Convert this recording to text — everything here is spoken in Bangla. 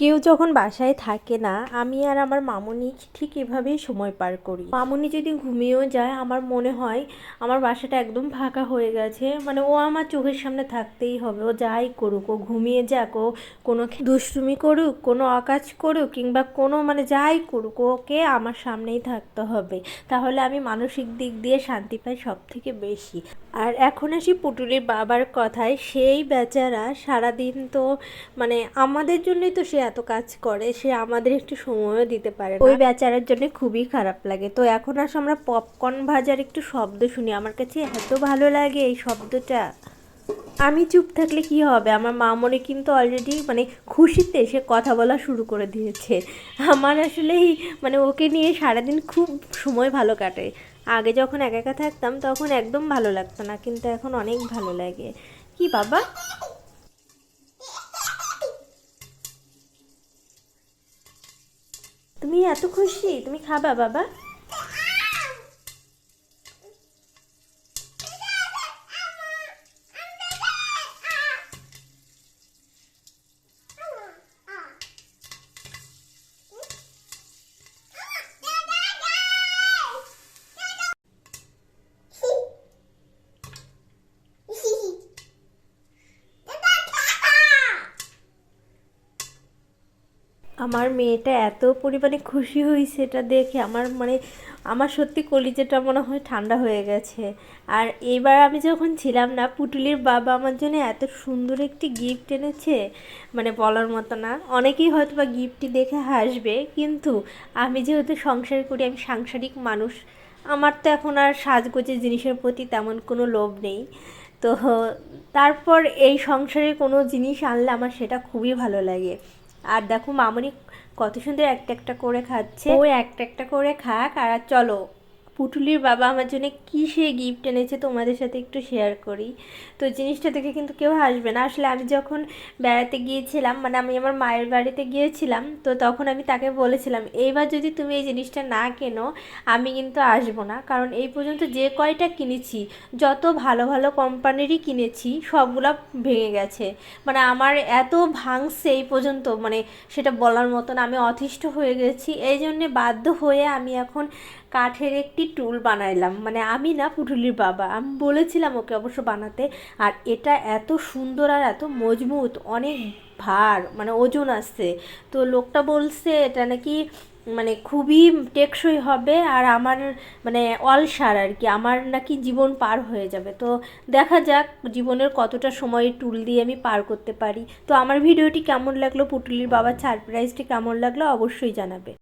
কেউ যখন বাসায় থাকে না, আমি আর আমার মামুনি ঠিক এভাবেই সময় পার করি। মামুনি যদি ঘুমিয়েও যায়, আমার মনে হয় আমার বাসাটা একদম ফাঁকা হয়ে গেছে। মানে ও আমার চোখের সামনে থাকতেই হবে। ও যাই করুক, ও ঘুমিয়ে যাক, ও কোনো দুষ্টুমি করুক, কোনো অকাজ করুক, কিংবা কোনো মানে যাই করুক, ওকে আমার সামনেই থাকতে হবে। তাহলে আমি মানসিক দিক দিয়ে শান্তি পাই সব থেকে বেশি। আর এখন আসি পুটুলির বাবার কথায়। সেই বেচারা সারাদিন তো মানে আমাদের জন্যই তো সে এত কাজ করে, সে আমাদের একটু সময়ও দিতে পারে ওই বেচারার জন্য খুবই খারাপ লাগে। তো এখন আস আমরা পপকর্ন ভাজার একটু শব্দ শুনি। আমার কাছে এত ভালো লাগে এই শব্দটা। আমি চুপ থাকলে কি হবে? আমার মামনি কিন্তু অলরেডি মানে খুশিতে সে কথা বলা শুরু করে দিয়েছে। আমার আসলেই মানে ওকে নিয়ে সারাদিন খুব সময় ভালো কাটে। আগে যখন একা একা থাকতাম তখন একদম ভালো লাগতো না, কিন্তু এখন অনেক ভালো লাগে। কি বাবা? তুমি এত খুশি? তুমি খাবা বাবা? আমার মেয়েটা এত পরিমাণে খুশি হয়েছে এটা দেখে। আমার মানে আমার সত্যি কলিজাটা মনে হয় ঠান্ডা হয়ে গেছে। আর এবার আমি যখন ছিলাম না, পুটুলির বাবা আমার জন্য এত সুন্দর একটি গিফট এনেছে মানে বলার মতো না। অনেকেই হয়তো বা গিফটটি দেখে হাসবে, কিন্তু আমি যেহেতু সংসার করি, আমি সাংসারিক মানুষ, আমার তো এখন আর সাজগোজের জিনিসের প্রতি তেমন কোনো লোভ নেই। তো তারপর এই সংসারে কোনো জিনিস আনলে আমার সেটা খুবই ভালো লাগে। আর দেখো মামনি কত সুন্দর একটা একটা করে খাচ্ছে। ও একটা একটা করে খাক, আর চলো। পুটুলির বাবা আমার জন্য কী সে গিফট এনেছে তোমাদের সাথে একটু শেয়ার করি। তো জিনিসটা দেখে কিন্তু কেউ হাসবে না। আসলে আমি যখন বেড়াতে গিয়েছিলাম মানে আমি আমার মায়ের বাড়িতে গিয়েছিলাম, তো তখন আমি তাকে বলেছিলাম, এইবার যদি তুমি এই জিনিসটা না কেনো, আমি কিন্তু আসব না। কারণ এই পর্যন্ত যে কয়টা কিনেছি, যত ভালো ভালো কোম্পানিরই কিনেছি, সবগুলো ভেঙে গেছে। মানে আমার এত ভাঙছে এই পর্যন্ত মানে সেটা বলার মতন আমি অতিষ্ঠ হয়ে গেছি। এই জন্যে বাধ্য হয়ে আমি এখন কাঠের একটি টুল বানাইলাম। মানে আমি না পুটুলির বাবা। আমি বলেছিলাম ওকে অবশ্য বানাতে। আর এটা এত সুন্দর আর এত মজবুত, অনেক ভার মানে ওজন আসছে। তো লোকটা বলছে, এটা নাকি মানে খুবই টেকসই হবে আর আমার মানে অলসার আর কি, আমার নাকি জীবন পার হয়ে যাবে। তো দেখা যাক জীবনের কতটা সময় টুল দিয়ে আমি পার করতে পারি। তো আমার ভিডিওটি কেমন লাগল, পুটুলির বাবার সারপ্রাইজটি কেমন লাগল, অবশ্যই জানাবে।